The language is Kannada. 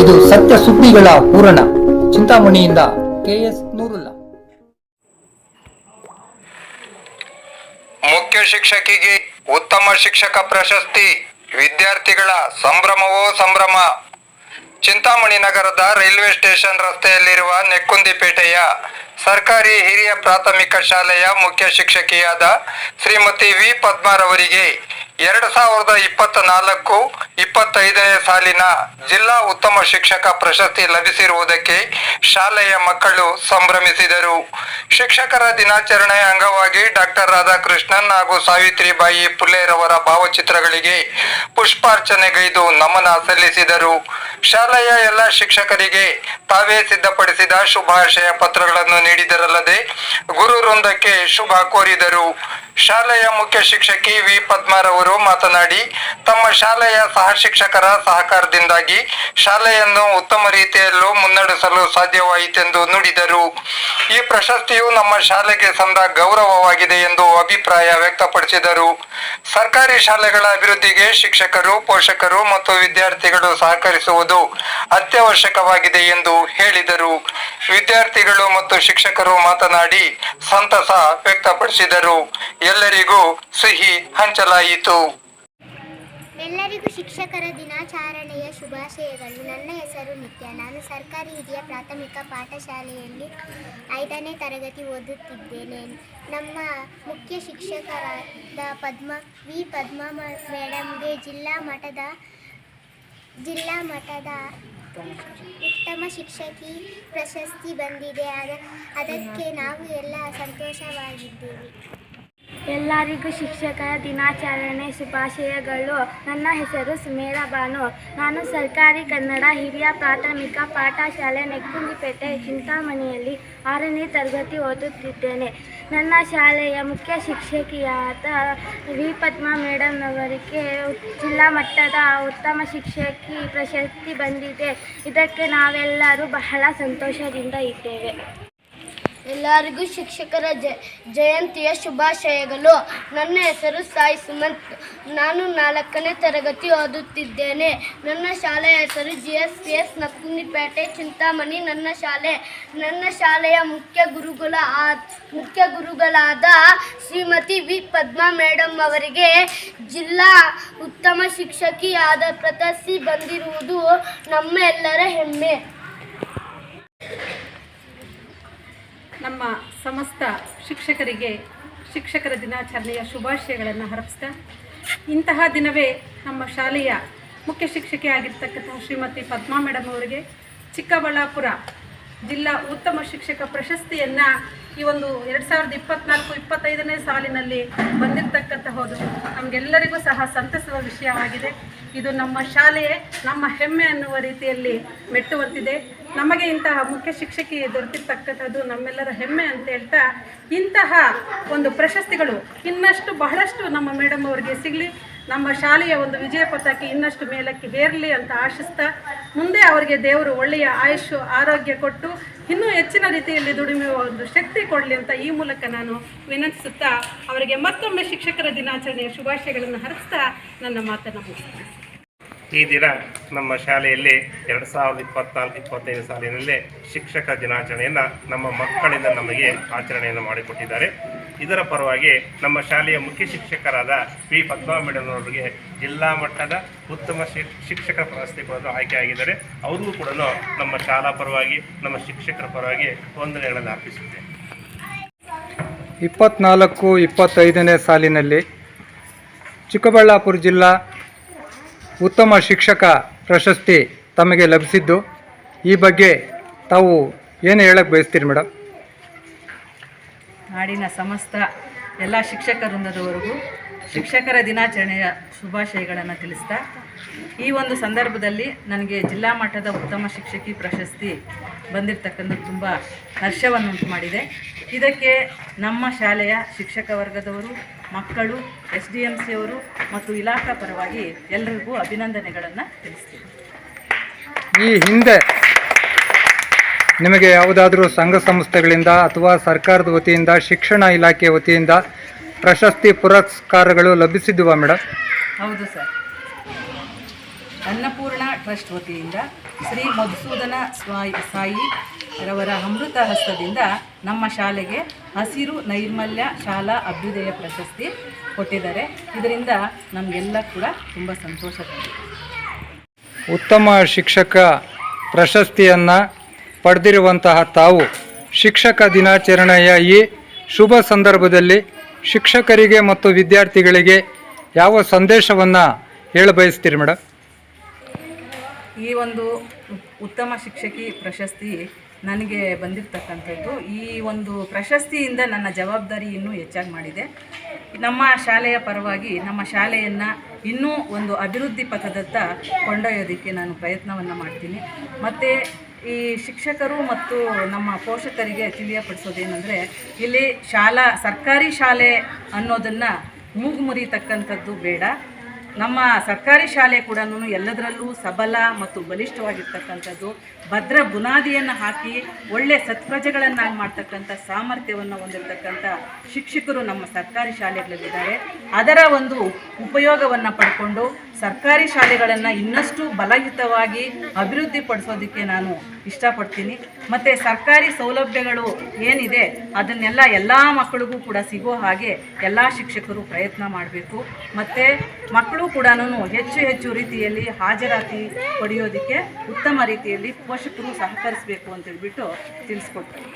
ಇದು ಸತ್ಯ ಸುದ್ದಿಗಳ ಪೂರಣ ಚಿಂತಾಮಣಿಯಿಂದ ಕೆಎಸ್ ನೂರುಲ್ಲ. ಮುಖ್ಯ ಶಿಕ್ಷಕಿಗೆ ಉತ್ತಮ ಶಿಕ್ಷಕ ಪ್ರಶಸ್ತಿ, ವಿದ್ಯಾರ್ಥಿಗಳ ಸಂಭ್ರಮವೋ ಸಂಭ್ರಮ. ಚಿಂತಾಮಣಿ ನಗರದ ರೈಲ್ವೆ ಸ್ಟೇಷನ್ ರಸ್ತೆಯಲ್ಲಿರುವ ನೆಕ್ಕುಂದಿಪೇಟೆಯ ಸರ್ಕಾರಿ ಹಿರಿಯ ಪ್ರಾಥಮಿಕ ಶಾಲೆಯ ಮುಖ್ಯ ಶಿಕ್ಷಕಿಯಾದ ಶ್ರೀಮತಿ ವಿ. ಪದ್ಮಾರವರಿಗೆ ಎರಡು ಸಾವಿರದ ಇಪ್ಪತ್ತ ನಾಲ್ಕು ಇಪ್ಪತ್ತೈದನೇ ಸಾಲಿನ ಜಿಲ್ಲಾ ಉತ್ತಮ ಶಿಕ್ಷಕ ಪ್ರಶಸ್ತಿ ಲಭಿಸಿರುವುದಕ್ಕೆ ಶಾಲೆಯ ಮಕ್ಕಳು ಸಂಭ್ರಮಿಸಿದರು. ಶಿಕ್ಷಕರ ದಿನಾಚರಣೆ ಅಂಗವಾಗಿ ಡಾಕ್ಟರ್ ರಾಧಾಕೃಷ್ಣನ್ ಹಾಗೂ ಸಾವಿತ್ರಿಬಾಯಿ ಪುಲ್ಲೇರವರ ಭಾವಚಿತ್ರಗಳಿಗೆ ಪುಷ್ಪಾರ್ಚನೆಗೈದು ನಮನ ಸಲ್ಲಿಸಿದರು. ಶಾಲೆಯ ಎಲ್ಲ ಶಿಕ್ಷಕರಿಗೆ ತಾವೇ ಸಿದ್ಧಪಡಿಸಿದ ಶುಭಾಶಯ ಪತ್ರಗಳನ್ನು ನೀಡಿದರಲ್ಲದೆ ಗುರುವೃಂದಕ್ಕೆ ಶುಭ ಕೋರಿದರು. ಶಾಲೆಯ ಮುಖ್ಯ ಶಿಕ್ಷಕಿ ವಿ. ಪದ್ಮಾರವರು ಮಾತನಾಡಿ, ತಮ್ಮ ಶಾಲೆಯ ಸಹ ಶಿಕ್ಷಕರ ಸಹಕಾರದಿಂದಾಗಿ ಶಾಲೆಯನ್ನು ಉತ್ತಮ ರೀತಿಯಲ್ಲೂ ಮುನ್ನಡೆಸಲು ಸಾಧ್ಯವಾಯಿತೆಂದು ನುಡಿದರು. ಈ ಪ್ರಶಸ್ತಿಯು ನಮ್ಮ ಶಾಲೆಗೆ ಸಂದ ಗೌರವವಾಗಿದೆ ಎಂದು ಅಭಿಪ್ರಾಯ ವ್ಯಕ್ತಪಡಿಸಿದರು. ಸರ್ಕಾರಿ ಶಾಲೆಗಳ ಅಭಿವೃದ್ಧಿಗೆ ಶಿಕ್ಷಕರು, ಪೋಷಕರು ಮತ್ತು ವಿದ್ಯಾರ್ಥಿಗಳು ಸಹಕರಿಸುವುದು ಅತ್ಯವಶ್ಯಕವಾಗಿದೆ ಎಂದು ಹೇಳಿದರು. ವಿದ್ಯಾರ್ಥಿಗಳು ಮತ್ತು ಶಿಕ್ಷಕರು ಮಾತನಾಡಿ ಸಂತಸ ವ್ಯಕ್ತಪಡಿಸಿದರು. ಎಲ್ಲರಿಗೂ ಸಿಹಿ ಹಂಚಲಾಯಿತು. ಎಲ್ಲರಿಗೂ ಶಿಕ್ಷಕರ ದಿನಾಚರಣೆಯ ಶುಭಾಶಯಗಳು. ನನ್ನ ಹೆಸರು ನಿತ್ಯ. ನಾನು ಸರ್ಕಾರಿ ಹಿರಿಯ ಪ್ರಾಥಮಿಕ ಪಾಠಶಾಲೆಯಲ್ಲಿ ಐದನೇ ತರಗತಿ ಓದುತ್ತಿದ್ದೇನೆ. ನಮ್ಮ ಮುಖ್ಯ ಶಿಕ್ಷಕರಾದ ಪದ್ಮ, ವಿ. ಪದ್ಮ ಮೇಡಮ್ಗೆ ಜಿಲ್ಲಾ ಮಟ್ಟದ ಜಿಲ್ಲಾ ಮಟ್ಟದ ಉತ್ತಮ ಶಿಕ್ಷಕಿ ಪ್ರಶಸ್ತಿ ಬಂದಿದೆ. ಅದ, ಅದಕ್ಕೆ ನಾವು ಎಲ್ಲ ಸಂತೋಷವಾಗಿದ್ದೇವೆ. ಎಲ್ಲರಿಗೂ ಶಿಕ್ಷಕರ ದಿನಾಚರಣೆ ಶುಭಾಶಯಗಳು. ನನ್ನ ಹೆಸರು ಸುಮೇರಾ ಬಾನು. ನಾನು ಸರ್ಕಾರಿ ಕನ್ನಡ ಹಿರಿಯ ಪ್ರಾಥಮಿಕ ಪಾಠಶಾಲೆ ನೆಕ್ಕುಂದಿಪೇಟೆ ಚಿಂತಾಮಣಿಯಲ್ಲಿ ಆರನೇ ತರಗತಿ ಓದುತ್ತಿದ್ದೇನೆ. ನನ್ನ ಶಾಲೆಯ ಮುಖ್ಯ ಶಿಕ್ಷಕಿಯಾದ ವಿ ಪದ್ಮಾ ಮೇಡಮ್ ಅವರಿಗೆ ಜಿಲ್ಲಾ ಮಟ್ಟದ ಉತ್ತಮ ಶಿಕ್ಷಕಿ ಪ್ರಶಸ್ತಿ ಬಂದಿದೆ. ಇದಕ್ಕೆ ನಾವೆಲ್ಲರೂ ಬಹಳ ಸಂತೋಷದಿಂದ ಇದ್ದೇವೆ. ಎಲ್ಲರಿಗೂ ಶಿಕ್ಷಕರ ಜ, ಜಯಂತಿಯ ಶುಭಾಶಯಗಳು. ನನ್ನ ಹೆಸರು ಸಾಯಿ ಸುಮಂತ್. ನಾನು ನಾಲ್ಕನೇ ತರಗತಿ ಓದುತ್ತಿದ್ದೇನೆ. ನನ್ನ ಶಾಲೆಯ ಹೆಸರು G S P S Nakkundipete Chintamani. ನನ್ನ ಶಾಲೆ, ನನ್ನ ಶಾಲೆಯ ಮುಖ್ಯ ಗುರುಗಳ ಮುಖ್ಯ ಗುರುಗಳಾದ ಶ್ರೀಮತಿ ವಿ ಪದ್ಮಾ ಮೇಡಮ್ ಅವರಿಗೆ ಜಿಲ್ಲಾ ಉತ್ತಮ ಶಿಕ್ಷಕಿಯಾದ ಪ್ರಶಸ್ತಿ ಬಂದಿರುವುದು ನಮ್ಮ ಎಲ್ಲರ ಹೆಮ್ಮೆ. ನಮ್ಮ ಸಮಸ್ತ ಶಿಕ್ಷಕರಿಗೆ, ಶಿಕ್ಷಕರ ದಿನಾಚರಣೆಯ ಶುಭಾಶಯಗಳನ್ನು ಹರಪಿಸ್ತಾ ಇಂತಹ ದಿನವೇ ನಮ್ಮ ಶಾಲೆಯ ಮುಖ್ಯ ಶಿಕ್ಷಕಿ ಆಗಿರ್ತಕ್ಕಂತಹ ಶ್ರೀಮತಿ ಪದ್ಮಾ ಮೇಡಮ್ ಅವರಿಗೆ ಚಿಕ್ಕಬಳ್ಳಾಪುರ ಜಿಲ್ಲಾ ಉತ್ತಮ ಶಿಕ್ಷಕ ಪ್ರಶಸ್ತಿಯನ್ನು ಈ ಒಂದು ಎರಡು ಸಾವಿರದ ಇಪ್ಪತ್ನಾಲ್ಕು, ಇಪ್ಪತ್ತೈದನೇ ಸಾಲಿನಲ್ಲಿ ಬಂದಿರತಕ್ಕಂತಹದ್ದು ನಮಗೆಲ್ಲರಿಗೂ ಸಹ ಸಂತಸದ ವಿಷಯವಾಗಿದೆ ಇದು ನಮ್ಮ ಶಾಲೆಯೇ ನಮ್ಮ ಹೆಮ್ಮೆ ಅನ್ನುವ ರೀತಿಯಲ್ಲಿ ಮೆಟ್ಟುವಂತಿದೆ. ನಮಗೆ ಇಂತಹ ಮುಖ್ಯ ಶಿಕ್ಷಕಿ ದೊರೆತಿರ್ತಕ್ಕಂಥದ್ದು ನಮ್ಮೆಲ್ಲರ ಹೆಮ್ಮೆ ಅಂತ ಹೇಳ್ತಾ ಇಂತಹ ಒಂದು ಪ್ರಶಸ್ತಿಗಳು ಇನ್ನಷ್ಟು ಬಹಳಷ್ಟು ನಮ್ಮ ಮೇಡಮ್ ಅವರಿಗೆ ಸಿಗಲಿ. ನಮ್ಮ ಶಾಲೆಯ ಒಂದು ವಿಜಯ ಪಥಕ್ಕೆ ಇನ್ನಷ್ಟು ಮೇಲಕ್ಕೆ ಏರಲಿ ಅಂತ ಆಶಿಸ್ತಾ ಮುಂದೆ ಅವರಿಗೆ ದೇವರು ಒಳ್ಳೆಯ ಆಯುಷು, ಆರೋಗ್ಯ ಕೊಟ್ಟು ಇನ್ನೂ ಹೆಚ್ಚಿನ ರೀತಿಯಲ್ಲಿ ದುಡಿಮೆ ಒಂದು ಶಕ್ತಿ ಕೊಡಲಿ ಅಂತ ಈ ಮೂಲಕ ನಾನು ವಿನಂತಿಸುತ್ತಾ ಅವರಿಗೆ ಮತ್ತೊಮ್ಮೆ ಶಿಕ್ಷಕರ ದಿನಾಚರಣೆಯ ಶುಭಾಶಯಗಳನ್ನು ಹರಿಸ್ತಾ ನನ್ನ ಮಾತನ್ನು ಈ ದಿನ ನಮ್ಮ ಶಾಲೆಯಲ್ಲಿ ಎರಡು ಸಾವಿರದ ಇಪ್ಪತ್ನಾಲ್ಕು, ಇಪ್ಪತ್ತೈದು ಸಾಲಿನಲ್ಲಿ ಶಿಕ್ಷಕ ದಿನಾಚರಣೆಯನ್ನು ನಮ್ಮ ಮಕ್ಕಳಿಂದ ನಮಗೆ ಆಚರಣೆಯನ್ನು ಮಾಡಿಕೊಟ್ಟಿದ್ದಾರೆ. ಇದರ ಪರವಾಗಿ ನಮ್ಮ ಶಾಲೆಯ ಮುಖ್ಯ ಶಿಕ್ಷಕರಾದ ಪಿ ಪದ್ಮಾ ಮೇಡಮ್ ಅವರಿಗೆ ಜಿಲ್ಲಾ ಮಟ್ಟದ ಉತ್ತಮ ಶಿಕ್ಷಕ ಪ್ರಶಸ್ತಿ ಕೊಡಲು ಆಯ್ಕೆಯಾಗಿದ್ದಾರೆ ಅವ್ರಿಗೂ ಕೂಡ ನಮ್ಮ ಶಾಲಾ ಪರವಾಗಿ, ನಮ್ಮ ಶಿಕ್ಷಕರ ಪರವಾಗಿ ವಂದನೆಗಳನ್ನು ಅರ್ಪಿಸುತ್ತೆ ಇಪ್ಪತ್ನಾಲ್ಕು, ಇಪ್ಪತ್ತೈದನೇ ಸಾಲಿನಲ್ಲಿ ಚಿಕ್ಕಬಳ್ಳಾಪುರ ಜಿಲ್ಲಾ ಉತ್ತಮ ಶಿಕ್ಷಕ ಪ್ರಶಸ್ತಿ ತಮಗೆ ಲಭಿಸಿದ್ದು, ಈ ಬಗ್ಗೆ ತಾವು ಏನು ಹೇಳಕ್ಕೆ ಬಯಸ್ತೀರಿ ಮೇಡಮ್ ನಾಡಿನ ಸಮಸ್ತ ಎಲ್ಲ ಶಿಕ್ಷಕ ವೃಂದದವರೆಗೂ ಶಿಕ್ಷಕರ ದಿನಾಚರಣೆಯ ಶುಭಾಶಯಗಳನ್ನು ತಿಳಿಸ್ತಾ, ಈ ಒಂದು ಸಂದರ್ಭದಲ್ಲಿ ನನಗೆ ಜಿಲ್ಲಾ ಮಟ್ಟದ ಉತ್ತಮ ಶಿಕ್ಷಕಿ ಪ್ರಶಸ್ತಿ ಬಂದಿರತಕ್ಕಂಥದ್ದು ತುಂಬ ಹರ್ಷವನ್ನುಂಟು ಮಾಡಿದೆ. ಇದಕ್ಕೆ ನಮ್ಮ ಶಾಲೆಯ ಶಿಕ್ಷಕ ವರ್ಗದವರು, ಮಕ್ಕಳು, ಎಸ್ ಡಿ ಎಂ ಸಿಯವರು ಮತ್ತು ಇಲಾಖಾ ಪರವಾಗಿ ಎಲ್ಲರಿಗೂ ಅಭಿನಂದನೆಗಳನ್ನು ತಿಳಿಸ್ತೀನಿ. ಈ ಹಿಂದೆ ನಿಮಗೆ ಯಾವುದಾದರೂ ಸಂಘ ಸಂಸ್ಥೆಗಳಿಂದ ಅಥವಾ ಸರ್ಕಾರದ ವತಿಯಿಂದ ಶಿಕ್ಷಣ ಇಲಾಖೆ ವತಿಯಿಂದ ಪ್ರಶಸ್ತಿ ಪುರಸ್ಕಾರಗಳು ಲಭಿಸಿದ್ವಾ ಮೇಡಮ್ ಹೌದು ಸರ್. ಅನ್ನಪೂರ್ಣ ಟ್ರಸ್ಟ್ ವತಿಯಿಂದ ಶ್ರೀ ಮಧುಸೂದನ ಸ್ವಾಯಿ ಸಾಯಿ ರವರ ಅಮೃತ ಹಸ್ತದಿಂದ ನಮ್ಮ ಶಾಲೆಗೆ ಹಸಿರು ನೈರ್ಮಲ್ಯ ಶಾಲಾ ಅಭ್ಯುದಯ ಪ್ರಶಸ್ತಿ ಕೊಟ್ಟಿದ್ದಾರೆ. ಇದರಿಂದ ನಮಗೆಲ್ಲ ಕೂಡ ತುಂಬ ಸಂತೋಷ. ಉತ್ತಮ ಶಿಕ್ಷಕ ಪ್ರಶಸ್ತಿಯನ್ನು ಪಡೆದಿರುವಂತಹ ತಾವು ಶಿಕ್ಷಕ ದಿನಾಚರಣೆಯ ಈ ಶುಭ ಸಂದರ್ಭದಲ್ಲಿ ಶಿಕ್ಷಕರಿಗೆ ಮತ್ತು ವಿದ್ಯಾರ್ಥಿಗಳಿಗೆ ಯಾವ ಸಂದೇಶವನ್ನು ಹೇಳ ಬಯಸ್ತೀರಿ ಮೇಡಮ್ ಈ ಒಂದು ಉತ್ತಮ ಶಿಕ್ಷಕಿ ಪ್ರಶಸ್ತಿ ನನಗೆ ಬಂದಿರತಕ್ಕಂಥದ್ದು. ಈ ಒಂದು ಪ್ರಶಸ್ತಿಯಿಂದ ನನ್ನ ಜವಾಬ್ದಾರಿ ಇನ್ನೂ ಹೆಚ್ಚಾಗಿ ಮಾಡಿದೆ. ನಮ್ಮ ಶಾಲೆಯ ಪರವಾಗಿ ನಮ್ಮ ಶಾಲೆಯನ್ನು ಇನ್ನೂ ಒಂದು ಅಭಿವೃದ್ಧಿ ಪಥದತ್ತ ಕೊಂಡೊಯ್ಯೋದಕ್ಕೆ ನಾನು ಪ್ರಯತ್ನವನ್ನು ಮಾಡ್ತೀನಿ. ಮತ್ತು ಈ ಶಿಕ್ಷಕರು ಮತ್ತು ನಮ್ಮ ಪೋಷಕರಿಗೆ ತಿಳಿಯಪಡಿಸೋದೇನೆಂದರೆ, ಇಲ್ಲಿ ಶಾಲಾ, ಸರ್ಕಾರಿ ಶಾಲೆ ಅನ್ನೋದನ್ನು ಮೂಗು ಮುರಿತಕ್ಕಂಥದ್ದು ಬೇಡ. ನಮ್ಮ ಸರ್ಕಾರಿ ಶಾಲೆ ಕೂಡ ಎಲ್ಲದರಲ್ಲೂ ಸಬಲ ಮತ್ತು ಬಲಿಷ್ಠವಾಗಿರ್ತಕ್ಕಂಥದ್ದು. ಭದ್ರ ಬುನಾದಿಯನ್ನು ಹಾಕಿ ಒಳ್ಳೆ ಸತ್ಪ್ರಜೆಗಳನ್ನಾಗಿ ಮಾಡ್ತಕ್ಕಂಥ ಸಾಮರ್ಥ್ಯವನ್ನು ಹೊಂದಿರತಕ್ಕಂಥ ಶಿಕ್ಷಕರು ನಮ್ಮ ಸರ್ಕಾರಿ ಶಾಲೆಗಳಲ್ಲಿದ್ದಾರೆ. ಅದರ ಒಂದು ಉಪಯೋಗವನ್ನು ಪಡ್ಕೊಂಡು ಸರ್ಕಾರಿ ಶಾಲೆಗಳನ್ನು ಇನ್ನಷ್ಟು ಬಲಯುತವಾಗಿ ಅಭಿವೃದ್ಧಿಪಡಿಸೋದಕ್ಕೆ ನಾನು ಇಷ್ಟಪಡ್ತೀನಿ. ಮತ್ತು ಸರ್ಕಾರಿ ಸೌಲಭ್ಯಗಳು ಏನಿದೆ, ಅದನ್ನೆಲ್ಲ ಎಲ್ಲ ಮಕ್ಕಳಿಗೂ ಕೂಡ ಸಿಗೋ ಹಾಗೆ ಎಲ್ಲ ಶಿಕ್ಷಕರು ಪ್ರಯತ್ನ ಮಾಡಬೇಕು. ಮತ್ತು ಮಕ್ಕಳು ಕೂಡ ಹೆಚ್ಚು ಹೆಚ್ಚು ರೀತಿಯಲ್ಲಿ ಹಾಜರಾತಿ ಪಡೆಯೋದಕ್ಕೆ ಉತ್ತಮ ರೀತಿಯಲ್ಲಿ ಪೋಷಕರು ಸಹಕರಿಸಬೇಕು ಅಂತ ಹೇಳ್ಬಿಟ್ಟು ತಿಳಿಸ್ಕೊಡ್ತಾರೆ